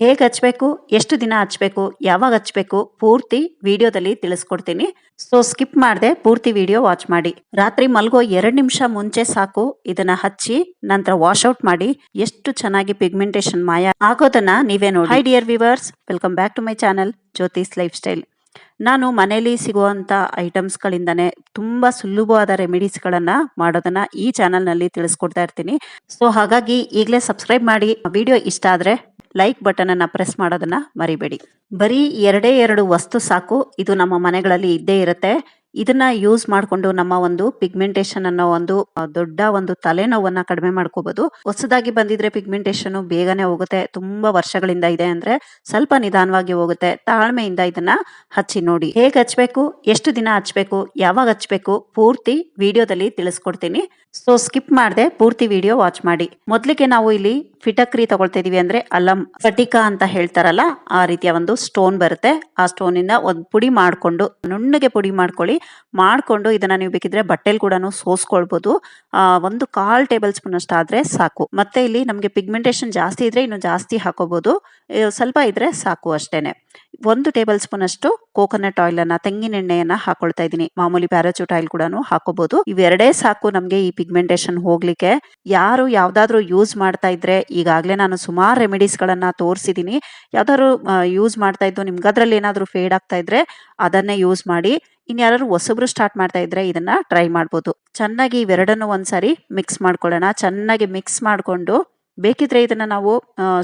ಹೇಗೆ ಹಚ್ಬೇಕು, ಎಷ್ಟು ದಿನ ಹಚ್ಬೇಕು, ಯಾವಾಗ ಹಚ್ಬೇಕು ಪೂರ್ತಿ ವಿಡಿಯೋದಲ್ಲಿ ತಿಳಿಸ್ಕೊಡ್ತೀನಿ. ಸೊ ಸ್ಕಿಪ್ ಮಾಡದೆ, ಪೂರ್ತಿ ವಿಡಿಯೋ ವಾಚ್ ಮಾಡಿ. ರಾತ್ರಿ ಮಲ್ಗೋ ಎರಡು ನಿಮಿಷ ಮುಂಚೆ ಸಾಕು, ಇದನ್ನ ಹಚ್ಚಿ, ನಂತರ ವಾಶ್ ಔಟ್ ಮಾಡಿ, ಎಷ್ಟು ಚೆನ್ನಾಗಿ ಪಿಗ್ಮೆಂಟೇಶನ್ ಮಾಯ ಆಗೋದನ್ನ ನೀವೇ ನೋಡಿ. Hi dear viewers welcome back to my channel Jyothi's lifestyle ನಾನು ಮನೆಯಲ್ಲಿ ಸಿಗುವಂತ ಐಟಮ್ಸ್ಗಳಿಂದನೇ ತುಂಬಾ ಸುಲಭವಾದ ರೆಮಿಡೀಸ್ಗಳನ್ನ ಮಾಡೋದನ್ನ ಈ ಚಾನಲ್ನಲ್ಲಿ ತಿಳಿಸ್ಕೊಡ್ತಾ ಇರ್ತೀನಿ. ಸೊ ಹಾಗಾಗಿ ಈಗಲೇ ಸಬ್ಸ್ಕ್ರೈಬ್ ಮಾಡಿ. ವಿಡಿಯೋ ಇಷ್ಟ ಆದ್ರೆ ಲೈಕ್ ಬಟನ್ ಅನ್ನ ಪ್ರೆಸ್ ಮಾಡೋದನ್ನ ಮರಿಬೇಡಿ. ಬರೀ ಎರಡೇ ಎರಡು ವಸ್ತು ಸಾಕು. ಇದು ನಮ್ಮ ಮನೆಗಳಲ್ಲಿ ಇದ್ದೇ ಇರುತ್ತೆ. ಇದನ್ನ ಯೂಸ್ ಮಾಡಿಕೊಂಡು ನಮ್ಮ ಒಂದು ಪಿಗ್ಮೆಂಟೇಶನ್ ಅನ್ನೋ ಒಂದು ದೊಡ್ಡ ಒಂದು ತಲೆನೋವನ್ನ ಕಡಿಮೆ ಮಾಡ್ಕೋಬಹುದು ಹೊಸದಾಗಿ ಬಂದಿದ್ರೆ ಪಿಗ್ಮೆಂಟೇಶನ್ ಬೇಗನೆ ಹೋಗುತ್ತೆ. ತುಂಬಾ ವರ್ಷಗಳಿಂದ ಇದೆ ಅಂದ್ರೆ ಸ್ವಲ್ಪ ನಿಧಾನವಾಗಿ ಹೋಗುತ್ತೆ. ತಾಳ್ಮೆಯಿಂದ ಇದನ್ನ ಹಚ್ಚಿ ನೋಡಿ. ಹೇಗೆ ಹಚ್ಬೇಕು, ಎಷ್ಟು ದಿನ ಹಚ್ಬೇಕು, ಯಾವಾಗ ಹಚ್ಬೇಕು ಪೂರ್ತಿ ವಿಡಿಯೋದಲ್ಲಿ ತಿಳಿಸ್ಕೊಡ್ತೀನಿ. ಸೊ ಸ್ಕಿಪ್ ಮಾಡದೆ, ಪೂರ್ತಿ ವಿಡಿಯೋ ವಾಚ್ ಮಾಡಿ. ಮೊದಲಿಗೆ ನಾವು ಇಲ್ಲಿ ಫಿಟಕ್ರಿ ತಗೊಳ್ತಾ ಇದೀವಿ ಅಂದ್ರೆ ಅಲಂ, ಸ್ಫಟಿಕ ಅಂತ ಹೇಳ್ತಾರಲ್ಲ, ಆ ರೀತಿಯ ಒಂದು ಸ್ಟೋನ್ ಬರುತ್ತೆ. ಆ ಸ್ಟೋನ್ ಇಂದ ಒಂದು ಪುಡಿ ಮಾಡ್ಕೊಂಡು, ನುಣ್ಣಗೆ ಪುಡಿ ಮಾಡ್ಕೊಳ್ಳಿ. ಮಾಡ್ಕೊಂಡು ಇದನ್ನ ನೀವು ಬೇಕಿದ್ರೆ ಬಟ್ಟೆಲ್ ಕೂಡ ಸೋಸ್ಕೊಳ್ಬಹುದು ಆ, ಒಂದು ಕಾಲ್ ಟೇಬಲ್ ಸ್ಪೂನ್ ಅಷ್ಟು ಸಾಕು. ಮತ್ತೆ ಇಲ್ಲಿ ನಮಗೆ ಪಿಗ್ಮೆಂಟೇಶನ್ ಜಾಸ್ತಿ ಇದ್ರೆ ಇನ್ನು ಜಾಸ್ತಿ ಹಾಕೋಬಹುದು ಸ್ವಲ್ಪ ಇದ್ರೆ ಸಾಕು ಅಷ್ಟೇನೆ. ಒಂದು ಟೇಬಲ್ ಸ್ಪೂನ್ ಅಷ್ಟು ಕೋಕೋನಟ್ ಆಯಿಲ್ ಅನ್ನ, ತೆಂಗಿನ ಎಣ್ಣೆಯನ್ನ ಹಾಕೊಳ್ತಾ ಇದ್ದೀನಿ. ಮಾಮೂಲಿ ಪ್ಯಾರಾಚೂಟ್ ಆಯಿಲ್ ಕೂಡ ಹಾಕೋಬಹುದು ಇವೆರಡೇ ಸಾಕು ನಮಗೆ ಈ ಪಿಗ್ಮೆಂಟೇಶನ್ ಹೋಗ್ಲಿಕ್ಕೆ. ಯಾರು ಯಾವ್ದಾದ್ರು ಯೂಸ್ ಮಾಡ್ತಾ ಇದ್ರೆ ಈಗಾಗಲೇ ನಾನು ಸುಮಾರು ರೆಮಿಡೀಸ್ ಗಳನ್ನ ತೋರಿಸಿದೀನಿ. ಯಾವ್ದಾದ್ರು ಯೂಸ್ ಮಾಡ್ತಾ ಇದ್ದು ನಿಮ್ಗೆ ಅದ್ರಲ್ಲಿ ಏನಾದ್ರು ಫೇಡ್ ಆಗ್ತಾ ಇದ್ರೆ ಅದನ್ನೇ ಯೂಸ್ ಮಾಡಿ. ಇನ್ ಯಾರು ಹೊಸಬ್ರು ಸ್ಟಾರ್ಟ್ ಮಾಡ್ತಾ ಇದ್ರೆ ಇದನ್ನ ಟ್ರೈ ಮಾಡ್ಬೋದು. ಚೆನ್ನಾಗಿ ಇವೆರಡನ್ನು ಒಂದ್ಸಾರಿ ಮಿಕ್ಸ್ ಮಾಡ್ಕೊಳ್ಳೋಣ. ಚೆನ್ನಾಗಿ ಮಿಕ್ಸ್ ಮಾಡ್ಕೊಂಡು ಬೇಕಿದ್ರೆ ಇದನ್ನ ನಾವು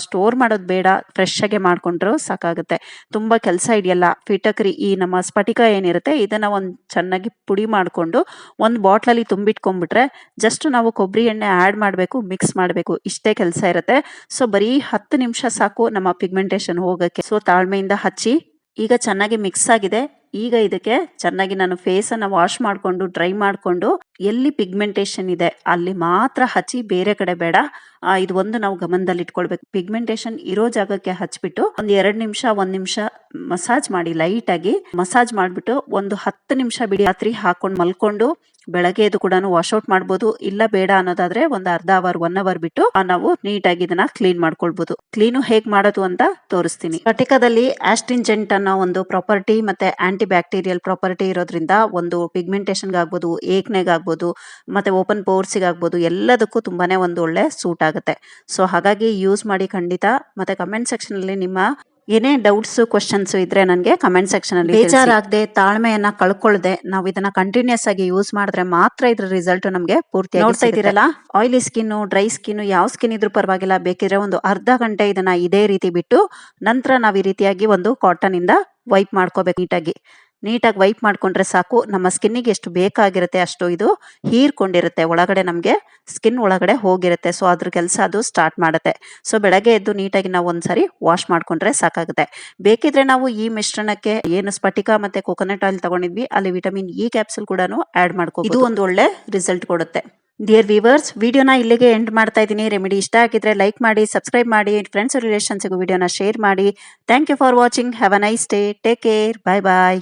ಸ್ಟೋರ್ ಮಾಡೋದು ಬೇಡ ಫ್ರೆಶ್ ಆಗಿ ಮಾಡ್ಕೊಂಡ್ರು ಸಾಕಾಗುತ್ತೆ. ತುಂಬಾ ಕೆಲಸ ಇದೆಯಲ್ಲ ಫಿಟಕ್ರಿ ಈ ನಮ್ಮ ಸ್ಫಟಿಕ ಏನಿರುತ್ತೆ, ಇದನ್ನ ಒಂದ್ ಚೆನ್ನಾಗಿ ಪುಡಿ ಮಾಡ್ಕೊಂಡು ಒಂದು ಬಾಟ್ಲಲ್ಲಿ ತುಂಬಿಟ್ಕೊಂಡ್ಬಿಟ್ರೆ ಜಸ್ಟ್ ನಾವು ಕೊಬ್ಬರಿ ಎಣ್ಣೆ ಆ್ಯಡ್ ಮಾಡಬೇಕು ಮಿಕ್ಸ್ ಮಾಡಬೇಕು, ಇಷ್ಟೇ ಕೆಲಸ ಇರುತ್ತೆ. ಸೊ ಬರೀ ಹತ್ತು ನಿಮಿಷ ಸಾಕು ನಮ್ಮ ಪಿಗ್ಮೆಂಟೇಶನ್ ಹೋಗಕ್ಕೆ. ಸೊ ತಾಳ್ಮೆಯಿಂದ ಹಚ್ಚಿ, ಈಗ ಚೆನ್ನಾಗಿ ಮಿಕ್ಸ್ ಆಗಿದೆ. ಈಗ ಇದಕ್ಕೆ ಚೆನ್ನಾಗಿ ನಾನು ಫೇಸ್ ಅನ್ನ ವಾಶ್ ಮಾಡ್ಕೊಂಡು ಡ್ರೈ ಮಾಡ್ಕೊಂಡು ಎಲ್ಲಿ ಪಿಗ್ಮೆಂಟೇಷನ್ ಇದೆ ಅಲ್ಲಿ ಮಾತ್ರ ಹಚ್ಚಿ ಬೇರೆ ಕಡೆ ಬೇಡ. ಇದು ಒಂದು ನಾವು ಗಮನದಲ್ಲಿ ಇಟ್ಕೊಳ್ಬೇಕು. ಪಿಗ್ಮೆಂಟೇಷನ್ ಇರೋ ಜಾಗಕ್ಕೆ ಹಚ್ಬಿಟ್ಟು ಒಂದ್ ಎರಡ್ ನಿಮಿಷ, ಒಂದ್ ನಿಮಿಷ ಮಸಾಜ್ ಮಾಡಿ ಲೈಟ್ ಆಗಿ ಮಸಾಜ್ ಮಾಡ್ಬಿಟ್ಟು ಒಂದು ಹತ್ತು ನಿಮಿಷ ಬಿಡಿ. ರಾತ್ರಿ ಹಾಕೊಂಡು ಮಲ್ಕೊಂಡು ಬೆಳಗ್ಗೆ ಇದು ಕೂಡ ವಾಶ್ ಔಟ್ ಮಾಡ್ಬೋದು. ಇಲ್ಲ ಬೇಡ ಅನ್ನೋದಾದ್ರೆ ಒಂದು ಅರ್ಧ ಅವರ್ ಒನ್ ಅವರ್ ಬಿಟ್ಟು ನಾವು ನೀಟಾಗಿ ಇದನ್ನ ಕ್ಲೀನ್ ಮಾಡ್ಕೊಳ್ಬಹುದು ಕ್ಲೀನು ಹೇಗ್ ಮಾಡೋದು ಅಂತ ತೋರಿಸ್ತೀನಿ. ಸ್ಫಟಿಕದಲ್ಲಿ ಆಸ್ಟಿಂಜೆಂಟ್ ಅನ್ನೋ ಒಂದು ಪ್ರಾಪರ್ಟಿ ಮತ್ತೆ ಆಂಟಿ ಬ್ಯಾಕ್ಟೀರಿಯಲ್ ಪ್ರಾಪರ್ಟಿ ಇರೋದ್ರಿಂದ ಒಂದು ಪಿಗ್ಮೆಂಟೇಶನ್ ಆಗ್ಬೋದು ಏಕ್ನೆಗ್ ಆಗ್ಬೋದು ಮತ್ತೆ ಓಪನ್ ಪೋರ್ಸಿಗೆ ಆಗ್ಬೋದು ಎಲ್ಲದಕ್ಕೂ ತುಂಬಾನೇ ಒಂದು ಒಳ್ಳೆ ಸೂಟ್ ಆಗುತ್ತೆ. ಸೊ ಹಾಗಾಗಿ ಯೂಸ್ ಮಾಡಿ ಖಂಡಿತ. ಮತ್ತೆ ಕಮೆಂಟ್ ಸೆಕ್ಷನ್ ಅಲ್ಲಿ ನಿಮ್ಮ ಏನೇ ಡೌಟ್ಸ್ ಕ್ವಶನ್ಸ್ ಇದ್ರೆ ನನಗೆ ಕಮೆಂಟ್ ಸೆಕ್ಷನ್ ಅಲ್ಲಿ ಬೇಜಾರಾಗದೆ ತಾಳ್ಮೆಯನ್ನ ಕಳ್ಕೊಳ್ಳದೆ ನಾವು ಇದನ್ನ ಕಂಟಿನ್ಯೂಸ್ ಆಗಿ ಯೂಸ್ ಮಾಡಿದ್ರೆ ಮಾತ್ರ ಇದ್ರ ರಿಸಲ್ಟ್ ನಮಗೆ ಪೂರ್ತಿ ನೋಡ್ತಾ ಇದ್ದೀರಲ್ಲ? ಆಯಿಲಿ ಸ್ಕಿನ್ ಡ್ರೈ ಸ್ಕಿನ್ ಯಾವ ಸ್ಕಿನ್ ಇದ್ರೂ ಪರವಾಗಿಲ್ಲ. ಬೇಕಿದ್ರೆ ಒಂದು ಅರ್ಧ ಗಂಟೆ ಇದನ್ನ ಇದೇ ರೀತಿ ಬಿಟ್ಟು ನಂತರ ನಾವು ಈ ರೀತಿಯಾಗಿ ಒಂದು ಕಾಟನ್ ಇಂದ ವೈಪ್ ಮಾಡ್ಕೋಬೇಕು ನೀಟಾಗಿ. ನೀಟಾಗಿ ವೈಪ್ ಮಾಡ್ಕೊಂಡ್ರೆ ಸಾಕು. ನಮ್ಮ ಸ್ಕಿನ್ನಿಗೆ ಎಷ್ಟು ಬೇಕಾಗಿರುತ್ತೆ ಅಷ್ಟು ಇದು ಹೀರ್ಕೊಂಡಿರುತ್ತೆ. ಒಳಗಡೆ ನಮಗೆ ಸ್ಕಿನ್ ಒಳಗಡೆ ಹೋಗಿರುತ್ತೆ. ಸೊ ಅದ್ರ ಕೆಲಸ ಅದು ಸ್ಟಾರ್ಟ್ ಮಾಡುತ್ತೆ. ಸೊ ಬೆಳಗ್ಗೆ ಎದ್ದು ನೀಟಾಗಿ ನಾವು ಒಂದ್ಸರಿ ವಾಶ್ ಮಾಡ್ಕೊಂಡ್ರೆ ಸಾಕಾಗುತ್ತೆ. ಬೇಕಿದ್ರೆ ನಾವು ಈ ಮಿಶ್ರಣಕ್ಕೆ ಏನು ಸ್ಫಟಿಕ ಮತ್ತೆ ಕೋಕೋನಟ್ ಆಯಿಲ್ ತಗೊಂಡಿದ್ವಿ, ಅಲ್ಲಿ ವಿಟಮಿನ್ ಇ ಕ್ಯಾಪ್ಸುಲ್ ಕೂಡ ಆಡ್ ಮಾಡ್ಕೋ ಇದು ಒಂದು ಒಳ್ಳೆ ರಿಸಲ್ಟ್ ಕೊಡುತ್ತೆ. ಡಿಯರ್ ವಿವರ್ಸ್ ವಿಡಿಯೋನ ಇಲ್ಲಿಗೆ ಎಂಡ್ ಮಾಡ್ತಾ ಇದ್ದೀನಿ. ರೆಮಿಡಿ ಇಷ್ಟ ಆಗಿದ್ರೆ ಲೈಕ್ ಮಾಡಿ ಸಬ್ಸ್ಕ್ರೈಬ್ ಮಾಡಿ ಫ್ರೆಂಡ್ಸ್ ರಿಲೇಷನ್ಸ್ಗೂ ವಿಡಿಯೋನ ಶೇರ್ ಮಾಡಿ. Thank you for watching have a nice day take care bye bye